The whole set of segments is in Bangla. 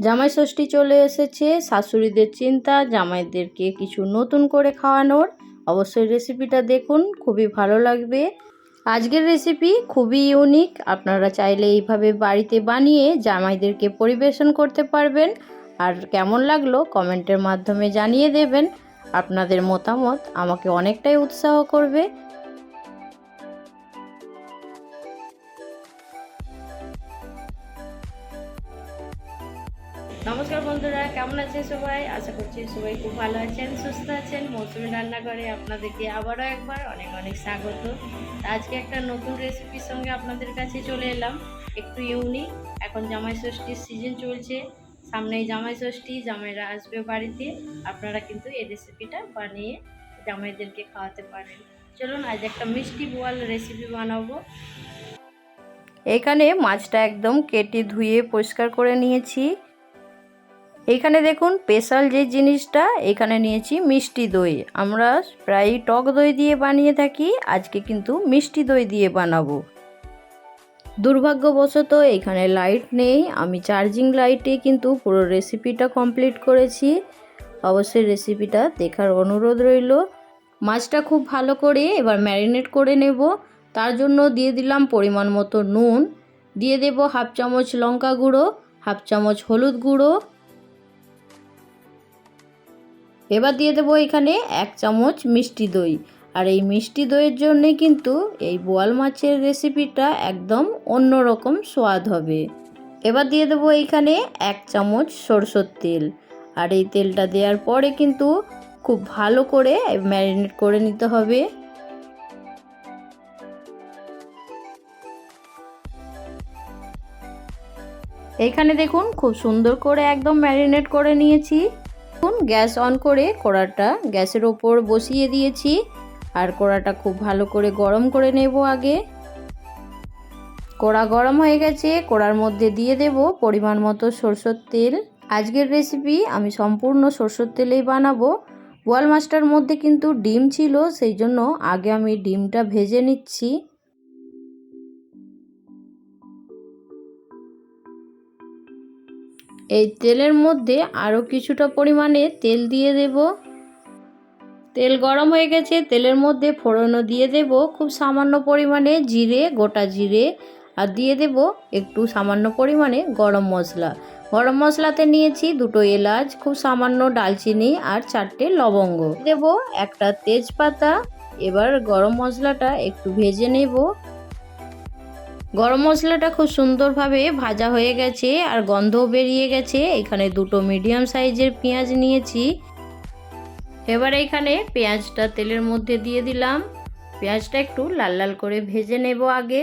জামাই ষষ্ঠী চলে এসেছে, শাশুড়িদের চিন্তা, জামাইদেরকে কিছু নতুন করে খাওয়ানোর। অবশ্যই রেসিপিটা দেখুন, খুবই ভালো লাগবে। আজকের রেসিপি খুবই ইউনিক আপনারা চাইলে এইভাবে বাড়িতে বানিয়ে জামাইদেরকে পরিবেশন করতে পারবেন। আর কেমন লাগল কমেন্টের মাধ্যমে জানিয়ে দেবেন। আপনাদের মতামত আমাকে অনেকটাই উৎসাহ করবে। নমস্কার বন্ধুরা, কেমন আছেন সবাই? আশা করছি সবাই খুব ভালো আছেন, সুস্থ আছেন। মৌসুমি রান্নাঘরে আপনাদেরকে আবারও একবার অনেক অনেক স্বাগত। আজকে একটা নতুন রেসিপির সঙ্গে আপনাদের কাছে চলে এলাম। একটু ইউনিক এখন জামাই ষষ্ঠীর সিজন চলছে। সামনেই জামাই ষষ্ঠী, জামাইরা আসবে বাড়িতে। আপনারা কিন্তু এই রেসিপিটা বানিয়ে জামাইদেরকে খাওয়াতে পারেন চলুন, আজ একটা মিষ্টি বোয়াল রেসিপি বানাবো। এখানে মাছটা একদম কেটে ধুয়ে পরিষ্কার করে নিয়েছি। এইখানে দেখুন, স্পেশাল যে জিনিসটা, এখানে নিয়েছি মিষ্টি দই। আমরা প্রায় টক দই দিয়ে বানিয়ে থাকি, আজকে কিন্তু মিষ্টি দই দিয়ে বানাবো। দুর্ভাগ্যবশত এখানে লাইট নেই, আমি চার্জিং লাইটে কিন্তু পুরো রেসিপিটা কমপ্লিট করেছি। অবশ্যই রেসিপিটা দেখার অনুরোধ রইল। মাছটা খুব ভালো করে এবার ম্যারিনেট করে নেব। তার জন্য দিয়ে দিলাম পরিমাণ মতো নুন। দিয়ে দেব হাফ চামচ লঙ্কা গুঁড়ো, হাফ চামচ হলুদ গুঁড়ো এবার দিয়ে দেবো এখানে এক চামচ মিষ্টি দই। আর এই মিষ্টি দইয়ের জন্যে কিন্তু এই বোয়াল মাছের রেসিপিটা একদম অন্য রকম স্বাদ হবে। এবার দিয়ে দেবো এইখানে এক চামচ সরষের তেল। আর এই তেলটা দেওয়ার পরে কিন্তু খুব ভালো করে ম্যারিনেট করে নিতে হবে। এইখানে দেখুন খুব সুন্দর করে একদম ম্যারিনেট করে নিয়েছি। দেখুন, গ্যাস অন করে কড়াটা গ্যাসের ওপর বসিয়ে দিয়েছি। আর কড়াটা খুব ভালো করে গরম করে নেব আগে। কড়া গরম হয়ে গেছে, কড়ার মধ্যে দিয়ে দেব পরিমাণ মতো সরষের তেল। আজকের রেসিপি আমি সম্পূর্ণ সরষের তেলেই বানাবো। বোয়াল মাছটার মধ্যে কিন্তু ডিম ছিল, সেই জন্য আগে আমি ডিমটা ভেজে নিচ্ছি। এই তেলের মধ্যে আরও কিছুটা পরিমাণে তেল দিয়ে দেব। তেল গরম হয়ে গেছে, তেলের মধ্যে ফোড়নও দিয়ে দেব। খুব সামান্য পরিমাণে জিরে, গোটা জিরে, আর দিয়ে দেব একটু সামান্য পরিমাণে গরম মশলা। গরম মশলাতে নিয়েছি দুটো এলাচ, খুব সামান্য ডালচিনি আর চারটে লবঙ্গ। দেব একটা তেজপাতা, এবার গরম মশলাটা একটু ভেজে নেব। গরম মশলাটা খুব সুন্দরভাবে ভাজা হয়ে গেছে আর গন্ধও বেরিয়ে গেছে। এখানে দুটো মিডিয়াম সাইজের পেঁয়াজ নিয়েছি। এবার এখানে পেঁয়াজটা তেলের মধ্যে দিয়ে দিলাম। পেঁয়াজটা একটু লাল লাল করে ভেজে নেব আগে।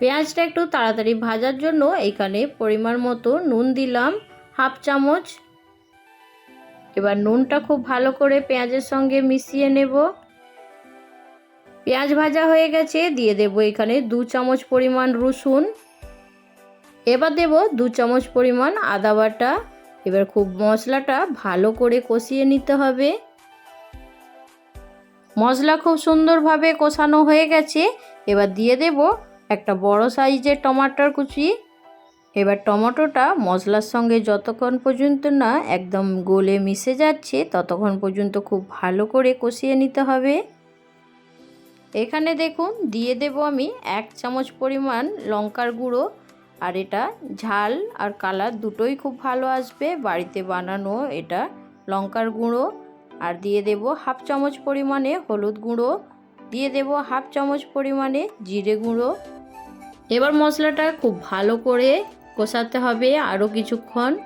পেঁয়াজটা একটু তাড়াতাড়ি ভাজার জন্য এখানে পরিমাণ মতো নুন দিলাম, হাফ চামচ। এবার নুনটা খুব ভালো করে পেঁয়াজের সঙ্গে মিশিয়ে নেব। পেঁয়াজ ভাজা হয়ে গেছে, দিয়ে দেব এখানে দু চামচ পরিমাণ রসুন। এবার দেব দু চামচ পরিমাণ আদা বাটা। এবার খুব মশলাটা ভালো করে কষিয়ে নিতে হবে। মশলা খুব সুন্দরভাবে কষানো হয়ে গেছে। এবার দিয়ে দেব একটা বড় সাইজের টমাটোর কুচি। এবার টমেটোটা মশলার সঙ্গে যতক্ষণ পর্যন্ত না একদম গলে মিশে যাচ্ছে, ততক্ষণ পর্যন্ত খুব ভালো করে কষিয়ে নিতে হবে। এখানে দেখুন, দিয়ে দেব আমি এক চামচ পরিমাণ লঙ্কার গুঁড়ো। আর এটা ঝাল আর কালার দুটোই খুব ভালো আসবে। বাড়িতে বানানো এটা লঙ্কার গুঁড়ো। আর দিয়ে দেব হাফ চামচ পরিমাণে হলুদ গুঁড়ো। দিয়ে দেব হাফ চামচ পরিমাণে জিরে গুঁড়ো। এবার মশলাটা খুব ভালো করে কষাতে হবে আরও কিছুক্ষণ।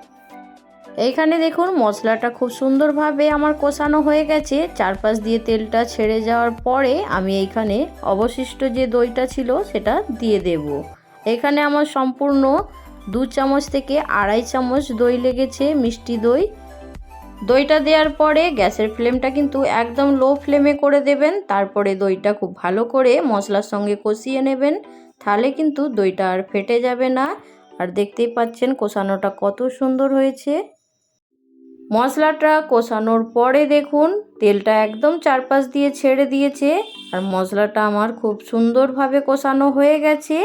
এইখানে দেখুন মশলাটা খুব সুন্দরভাবে আমার কষানো হয়ে গেছে। চারপাশ দিয়ে তেলটা ছেড়ে যাওয়ার পরে আমি এইখানে অবশিষ্ট যে দইটা ছিল সেটা দিয়ে দেব। এখানে আমার সম্পূর্ণ দু চামচ থেকে আড়াই চামচ দই লেগেছে, মিষ্টি দই। দইটা দেওয়ার পরে গ্যাসের ফ্লেমটা কিন্তু একদম লো ফ্লেমে করে দেবেন। তারপরে দইটা খুব ভালো করে মশলার সঙ্গে কষিয়ে নেবেন। তাহলে কিন্তু দইটা আর ফেটে যাবে না। আর দেখতেই পাচ্ছেন কষানোটা কত সুন্দর হয়েছে। মশলাটা কষানোর পরে দেখুন, তেলটা একদম চারপাশ দিয়ে ছেড়ে দিয়েছে আর মশলাটা আমার খুব সুন্দরভাবে কষানো হয়ে গেছে।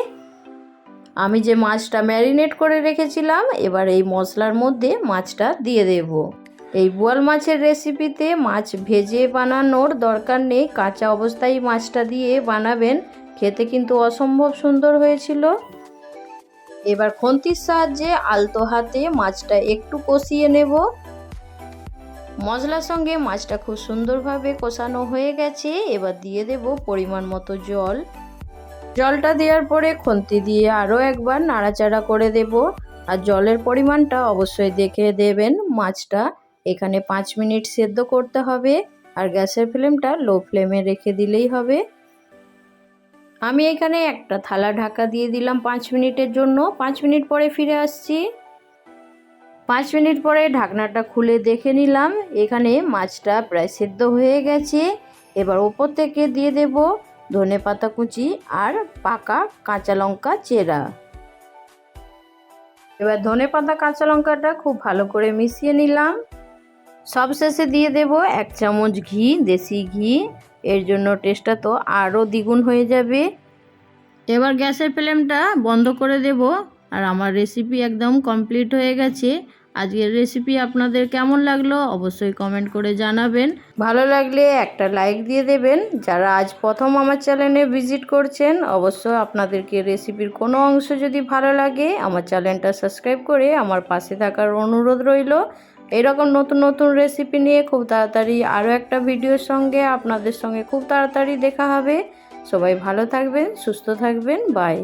আমি যে মাছটা ম্যারিনেট করে রেখেছিলাম, এবার এই মশলার মধ্যে মাছটা দিয়ে দেব। এই বোয়াল মাছের রেসিপিতে মাছ ভেজে বানানোর দরকার নেই, কাঁচা অবস্থায় মাছটা দিয়ে বানাবেন, খেতে কিন্তু অসম্ভব সুন্দর হয়েছিল। এবার খন্তির সাহায্যে আলতো হাতে মাছটা একটু কষিয়ে নেব। মশলার সঙ্গে মাছটা খুব সুন্দরভাবে কষানো হয়ে গেছে। এবার দিয়ে দেব পরিমাণ মতো জল। জলটা দেওয়ার পরে খন্তি দিয়ে আরও একবার নাড়াচাড়া করে দেব। আর জলের পরিমাণটা অবশ্যই দেখে দেবেন মাছটা। এখানে পাঁচ মিনিট সেদ্ধ করতে হবে। আর গ্যাসের ফ্লেমটা লো ফ্লেমে রেখে দিলেই হবে। আমি এখানে একটা থালা ঢাকা দিয়ে দিলাম পাঁচ মিনিটের জন্য। পাঁচ মিনিট পরে ফিরে আসছি। পাঁচ মিনিট পরে ঢাকনাটা খুলে দেখে নিলাম। এখানে মাছটা প্রায় সেদ্ধ হয়ে গেছে। এবার ওপর থেকে দিয়ে দেব ধনে পাতা কুচি আর পাকা কাঁচা লঙ্কা চেরা। এবার ধনে পাতা কাঁচা লঙ্কাটা খুব ভালো করে মিশিয়ে নিলাম। সবশেষে দিয়ে দেব এক চামচ ঘি, দেশি ঘি। এর জন্য টেস্টটা তো আরও দ্বিগুণ হয়ে যাবে। এবার গ্যাসের ফ্লেমটা বন্ধ করে দেব। আর আমার রেসিপি একদম কমপ্লিট হয়ে গেছে। আজকের রেসিপি আপনাদের কেমন লাগল অবশ্যই কমেন্ট করে জানাবেন। ভালো লাগলে একটা লাইক দিয়ে দেবেন। যারা আজ প্রথম আমার চ্যানেলে ভিজিট করছেন অবশ্য আপনাদেরকে রেসিপির কোনো অংশ যদি ভালো লাগে, আমার চ্যানেলটা সাবস্ক্রাইব করে আমার পাশে থাকার অনুরোধ রইল। এরকম নতুন নতুন রেসিপি নিয়ে খুব তাড়াতাড়ি আরও একটা ভিডিওর সঙ্গে আপনাদের সঙ্গে খুব তাড়াতাড়ি দেখা হবে। সবাই ভালো থাকবেন, সুস্থ থাকবেন বাই